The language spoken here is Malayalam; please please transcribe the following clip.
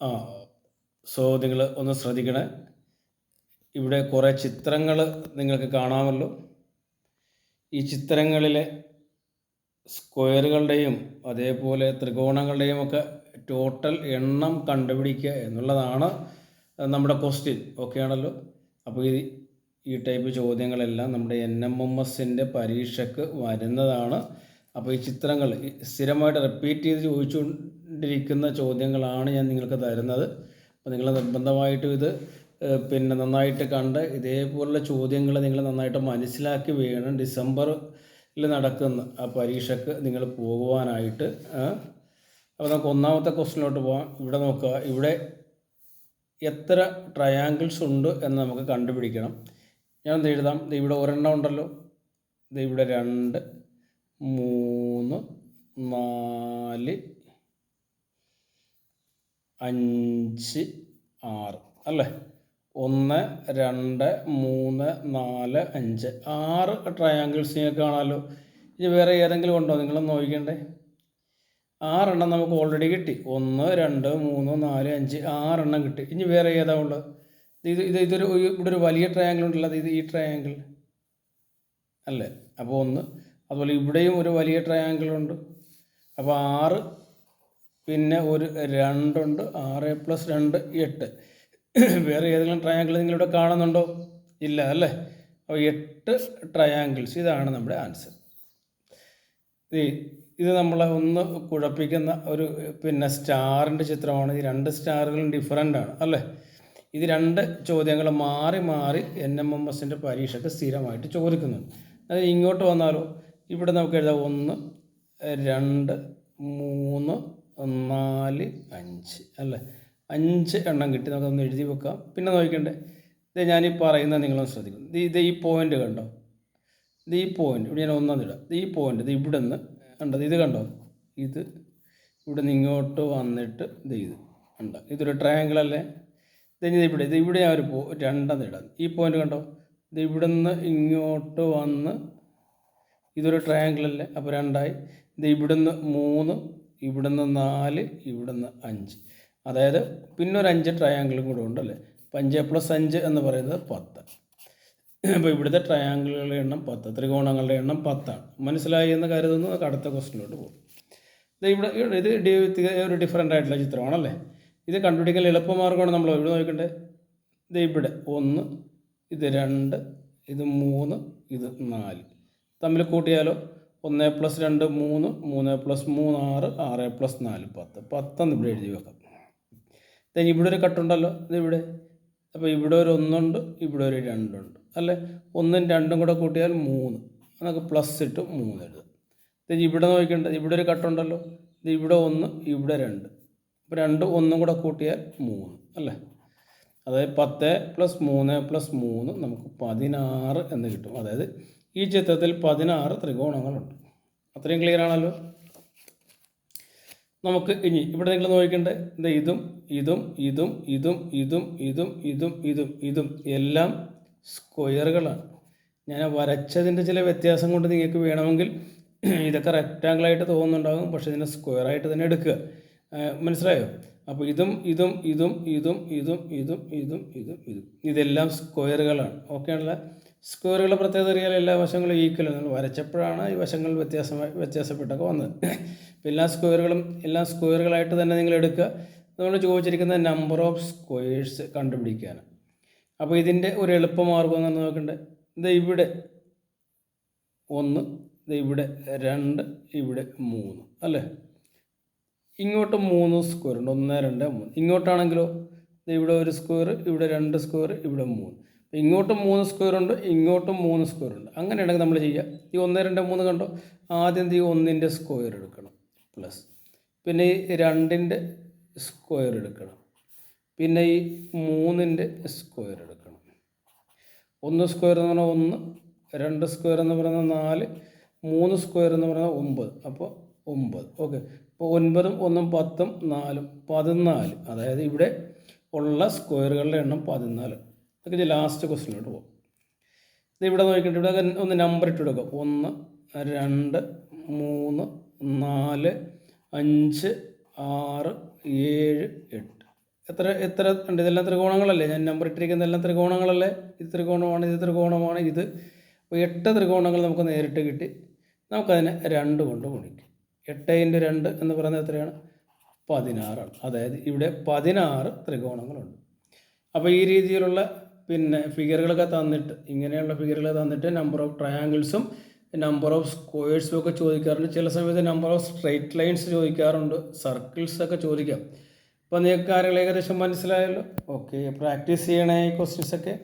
ആ സോ നിങ്ങൾ ഒന്ന് ശ്രദ്ധിക്കണേ. ഇവിടെ കുറേ ചിത്രങ്ങൾ നിങ്ങൾക്ക് കാണാമല്ലോ. ഈ ചിത്രങ്ങളിലെ സ്ക്വയറുകളുടെയും അതേപോലെ ത്രികോണങ്ങളുടെയും ഒക്കെ ടോട്ടൽ എണ്ണം കണ്ടുപിടിക്കുക എന്നുള്ളതാണ് നമ്മുടെ ക്വസ്റ്റ്യൻ ഓക്കെ ആണല്ലോ? അപ്പോൾ ഈ ഈ ടൈപ്പ് ചോദ്യങ്ങളെല്ലാം നമ്മുടെ എൻ എം എം എസിന്റെ പരീക്ഷയ്ക്ക് വരുന്നതാണ്. അപ്പോൾ ഈ ചിത്രങ്ങൾ സ്ഥിരമായിട്ട് റിപ്പീറ്റ് ചെയ്ത് ചോദിച്ചുകൊണ്ടിരിക്കുന്ന ചോദ്യങ്ങളാണ് ഞാൻ നിങ്ങൾക്ക് തരുന്നത്. അപ്പോൾ നിങ്ങൾ നിർബന്ധമായിട്ടും ഇത് പിന്നെ നന്നായിട്ട് കണ്ട് ഇതേപോലുള്ള ചോദ്യങ്ങൾ നിങ്ങൾ നന്നായിട്ട് മനസ്സിലാക്കി വേണം ഡിസംബറിൽ നടക്കുന്ന ആ പരീക്ഷയ്ക്ക് നിങ്ങൾ പോകുവാനായിട്ട് അപ്പോൾ നമുക്ക് ഒന്നാമത്തെ ക്വസ്റ്റിനോട്ട് പോകാം ഇവിടെ നോക്കുക. ഇവിടെ എത്ര ട്രയാങ്കിൾസ് ഉണ്ട് എന്ന് നമുക്ക് കണ്ടുപിടിക്കണം. ഞാൻ എന്ത് എഴുതാം ഇവിടെ ഒരെണ്ണം ഉണ്ടല്ലോ. ദേ ഇവിടെ രണ്ട്. മൂന്ന് നാല് അഞ്ച് ആറ്. അല്ലേ? ഒന്ന് രണ്ട് മൂന്ന് നാല് അഞ്ച്. ആറ് ട്രയാങ്കിൾസ് നിങ്ങൾക്ക് കാണാമല്ലോ ഇനി വേറെ ഏതെങ്കിലും ഉണ്ടോ? നിങ്ങൾ നോക്കിക്കണ്ടേ. ആറെണ്ണം നമുക്ക് ഓൾറെഡി കിട്ടി. ഒന്ന് രണ്ട് മൂന്ന് നാല് അഞ്ച്. ആറെണ്ണം കിട്ടി. ഇനി വേറെ ഏതാ ഉള്ളത്? ഇത് ഇത് ഇതൊരു ഇവിടെ ഒരു വലിയ ട്രയാങ്കിൾ ഉണ്ടല്ലോ. അത് ഇത് ഈ ട്രയാങ്കിൾ അല്ലേ? അപ്പോൾ ഒന്ന് അതുപോലെ ഇവിടെയും ഒരു വലിയ ട്രയാങ്കിൾ ഉണ്ട്. അപ്പോൾ ആറ് പിന്നെ ഒരു രണ്ടുണ്ട്. ആറ് പ്ലസ് രണ്ട് എട്ട്. വേറെ ഏതെങ്കിലും ട്രയാങ്കിൾ നിങ്ങളിവിടെ കാണുന്നുണ്ടോ? ഇല്ല അല്ലേ? അപ്പോൾ എട്ട് ട്രയാങ്കിൾസ് ഇതാണ് നമ്മുടെ ആൻസർ ഇത് നമ്മളെ ഒന്ന് കുഴപ്പിക്കുന്ന ഒരു പിന്നെ സ്റ്റാറിന്റെ ചിത്രമാണ്. ഈ രണ്ട് സ്റ്റാറുകളും ഡിഫറന്റ് ആണ് അല്ലേ? ഇത് രണ്ട് ചോദ്യങ്ങൾ മാറി മാറി എൻ എം എം എസിന്റെ പരീക്ഷയ്ക്ക് സ്ഥിരമായിട്ട് ചോദിക്കുന്നു അത് ഇങ്ങോട്ട് വന്നാലോ? ഇവിടെ നമുക്ക് എഴുതാം. ഒന്ന് രണ്ട് മൂന്ന് നാല് അഞ്ച്. അല്ലേ? അഞ്ച് എണ്ണം കിട്ടി. നമുക്കൊന്ന് എഴുതി വെക്കാം. പിന്നെ നോക്കണ്ടേ ഇത് ഞാൻ ഈ പറയുന്നത് നിങ്ങളൊന്ന് ശ്രദ്ധിക്കും ഇത് ഇത് ഈ പോയിന്റ് കണ്ടോ? ഇത് ഈ പോയിന്റ് ഇവിടെ ഞാൻ ഒന്നാം ഇടാം ഈ പോയിന്റ് ഇത് ഇവിടെ നിന്ന് കണ്ടത് ഇത് കണ്ടോ? ഇത് ഇവിടെ നിന്ന് ഇങ്ങോട്ട് വന്നിട്ട് ഇത് ഇത് കണ്ടോ? ഇതൊരു ട്രയാങ്കിൾ അല്ലേ? ഇത് ഇവിടെ. ഇത് ഇവിടെ ഞാൻ ഒരു പോ രണ്ടെന്ന് ഇടാം. ഈ പോയിന്റ് കണ്ടോ? ഇത് ഇവിടെ നിന്ന് ഇങ്ങോട്ട് വന്ന് ഇതൊരു ട്രയാങ്കിൾ അല്ലേ? അപ്പോൾ രണ്ടായി. ഇത് ഇവിടുന്ന് മൂന്ന് ഇവിടുന്ന് നാല് ഇവിടുന്ന് അഞ്ച്. അതായത് പിന്നെ ഒരു അഞ്ച് ട്രയാങ്കിളും കൂടെ ഉണ്ടല്ലേ? അപ്പം അഞ്ച് പ്ലസ് അഞ്ച് എന്ന് പറയുന്നത് പത്ത്. അപ്പോൾ ഇവിടുത്തെ ട്രയാങ്കിളുകളുടെ എണ്ണം പത്ത്. ത്രികോണങ്ങളുടെ എണ്ണം പത്താണ്. മനസ്സിലായി എന്ന് കരുതുന്നു. അടുത്ത ക്വസ്റ്റിനോട്ട് പോകും. ഇത് ഇവിടെ ഇത് ഒരു ഡിഫറെന്റ് ആയിട്ടുള്ള ചിത്രമാണല്ലേ? ഇത് കണ്ടുപിടിക്കാൻ എളുപ്പമാർഗമാണ് നമ്മൾ ഇവിടെ നോക്കണ്ടേ ഇത് ഇവിടെ ഒന്ന് ഇത് രണ്ട് ഇത് മൂന്ന് ഇത് നാല്. തമ്മിൽ കൂട്ടിയാലോ? ഒന്ന് പ്ലസ് രണ്ട് മൂന്ന് മൂന്ന് പ്ലസ് മൂന്ന് ആറ് ആറ് പ്ലസ് നാല് പത്ത്. പത്തെന്ന് ഇവിടെ എഴുതി വെക്കാം. ഇനി ഇവിടെ ഒരു കട്ടുണ്ടല്ലോ ഇത് ഇവിടെ. അപ്പോൾ ഇവിടെ ഒരു ഒന്നുണ്ട് ഇവിടെ ഒരു രണ്ടുണ്ട്. അല്ലേ? ഒന്നും രണ്ടും കൂടെ കൂട്ടിയാൽ മൂന്ന്. നമുക്ക് പ്ലസ് ഇട്ട് മൂന്ന് എഴുതാം. then ഇവിടെ നോക്കേണ്ടത് ഇവിടെ ഒരു കട്ടുണ്ടല്ലോ ഇത് ഇവിടെ ഒന്ന് ഇവിടെ രണ്ട്. അപ്പോൾ രണ്ട് ഒന്നും കൂടെ കൂട്ടിയാൽ മൂന്ന്. അല്ലേ? അതായത് പത്ത് പ്ലസ് മൂന്ന് പ്ലസ് മൂന്ന് നമുക്ക് പതിനാറ് എന്ന് കിട്ടും. അതായത് ഈ ചിത്രത്തിൽ പതിനാറ് ത്രികോണങ്ങളുണ്ട് അത്രയും ക്ലിയർ ആണല്ലോ നമുക്ക് ഇനി ഇവിടെ നിങ്ങൾ നോക്കിക്കണ്ടേ എന്താ ഇതും ഇതും ഇതും ഇതും ഇതും ഇതും ഇതും ഇതും ഇതും എല്ലാം സ്ക്വയറുകളാണ് ഞാൻ വരച്ചതിന്റെ ചില വ്യത്യാസം കൊണ്ട് നിങ്ങൾക്ക് വേണമെങ്കിൽ ഇതൊക്കെ റെക്റ്റാങ്കിളായിട്ട് തോന്നുന്നുണ്ടാകും പക്ഷേ ഇതിനെ സ്ക്വയറായിട്ട് തന്നെ എടുക്കുക മനസ്സിലായോ അപ്പോൾ ഇതും ഇതും ഇതും ഇതും ഇതും ഇതും ഇതും ഇതും ഇതും ഇതെല്ലാം സ്ക്വയറുകളാണ് ഓക്കെ ആണല്ലോ സ്ക്വയറുകളുടെ പ്രത്യേകത അറിയാൻ എല്ലാ വശങ്ങളും ഈക്വൽ നമ്മൾ വരച്ചപ്പോഴാണ് ഈ വശങ്ങൾ വ്യത്യാസം വ്യത്യാസപ്പെട്ടൊക്കെ വന്നത്. എല്ലാ സ്ക്വയറുകളും എല്ലാ സ്ക്വയറുകളായിട്ട് തന്നെ നിങ്ങൾ എടുക്കുക. നമ്മൾ ചോദിച്ചിരിക്കുന്ന നമ്പർ ഓഫ് സ്ക്വയേഴ്സ് കണ്ടുപിടിക്കാൻ അപ്പോൾ ഇതിന്റെ ഒരു എളുപ്പമാർഗം എന്ന് നോക്കണ്ടേ. ഇത് ഇവിടെ ഒന്ന് ഇത് ഇവിടെ രണ്ട് ഇവിടെ മൂന്ന് അല്ലേ? ഇങ്ങോട്ട് മൂന്ന് സ്ക്വയർ ഉണ്ട്. ഒന്ന് രണ്ട് മൂന്ന്. ഇങ്ങോട്ടാണെങ്കിലോ? ഇത് ഇവിടെ ഒരു സ്ക്വയർ ഇവിടെ രണ്ട് സ്ക്വയർ ഇവിടെ മൂന്ന്. ഇങ്ങോട്ടും മൂന്ന് സ്ക്വയർ ഉണ്ട് ഇങ്ങോട്ടും മൂന്ന് സ്ക്വയർ ഉണ്ട്. അങ്ങനെയാണെങ്കിൽ നമ്മൾ ചെയ്യുക. ഈ ഒന്ന് രണ്ട് മൂന്ന് കണ്ടോ? ആദ്യം ഈ ഒന്നിന്റെ സ്ക്വയർ എടുക്കണം പ്ലസ് പിന്നെ ഈ രണ്ടിന്റെ സ്ക്വയർ എടുക്കണം. പിന്നെ ഈ മൂന്നിന്റെ സ്ക്വയർ എടുക്കണം. ഒന്ന് സ്ക്വയർ എന്ന് പറഞ്ഞാൽ ഒന്ന് രണ്ട് സ്ക്വയർ എന്ന് പറഞ്ഞാൽ നാല് മൂന്ന് സ്ക്വയർ എന്ന് പറഞ്ഞാൽ ഒമ്പത്. അപ്പോൾ ഒമ്പത്. ഓക്കെ അപ്പോൾ ഒൻപതും ഒന്നും പത്തും നാലും പതിനാല്. അതായത് ഇവിടെ ഉള്ള സ്ക്വയറുകളുടെ എണ്ണം പതിനാല്. നമുക്ക് ലാസ്റ്റ് ക്വസ്റ്റിനോട്ട് പോകും ഇത് ഇവിടെ നോക്കിയിട്ട് ഇവിടെ ഒന്ന് നമ്പർ ഇട്ട് കൊടുക്കുക ഒന്ന് രണ്ട് മൂന്ന് നാല് അഞ്ച് ആറ് ഏഴ് എട്ട്. എത്ര എത്ര ഉണ്ട്? ഇതെല്ലാം ത്രികോണങ്ങളല്ലേ? ഞാൻ നമ്പർ ഇട്ടിരിക്കുന്ന എല്ലാം ത്രികോണങ്ങളല്ലേ? ഇത് ത്രികോണമാണ് ഇത് ത്രികോണമാണ് ഇത്. അപ്പോൾ എട്ട് ത്രികോണങ്ങൾ നമുക്ക് നേരിട്ട് കിട്ടി. നമുക്കതിനെ രണ്ട് കൊണ്ട് ഗുണിക്കും. എട്ട് ഇന്റു രണ്ട് എന്ന് പറയുന്നത് എത്രയാണ്? പതിനാറാണ്. അതായത് ഇവിടെ പതിനാറ് ത്രികോണങ്ങളുണ്ട്. അപ്പോൾ ഈ രീതിയിലുള്ള പിന്നെ ഫിഗറുകളൊക്കെ തന്നിട്ട് ഇങ്ങനെയുള്ള ഫിഗറുകൾ തന്നിട്ട് നമ്പർ ഓഫ് ട്രയാങ്കിൾസും നമ്പർ ഓഫ് സ്ക്വയേഴ്സും ഒക്കെ ചോദിക്കാറുണ്ട്. ചില സമയത്ത് നമ്പർ ഓഫ് സ്ട്രെയിറ്റ് ലൈൻസ് ചോദിക്കാറുണ്ട് സർക്കിൾസ് ഒക്കെ ചോദിക്കാം. അപ്പോൾ നിങ്ങൾക്ക് കാര്യങ്ങൾ ഏകദേശം മനസ്സിലായല്ലോ? ഓക്കെ പ്രാക്ടീസ് ചെയ്യണേ ഈ ക്വസ്റ്റ്യൻസ് ഒക്കെ.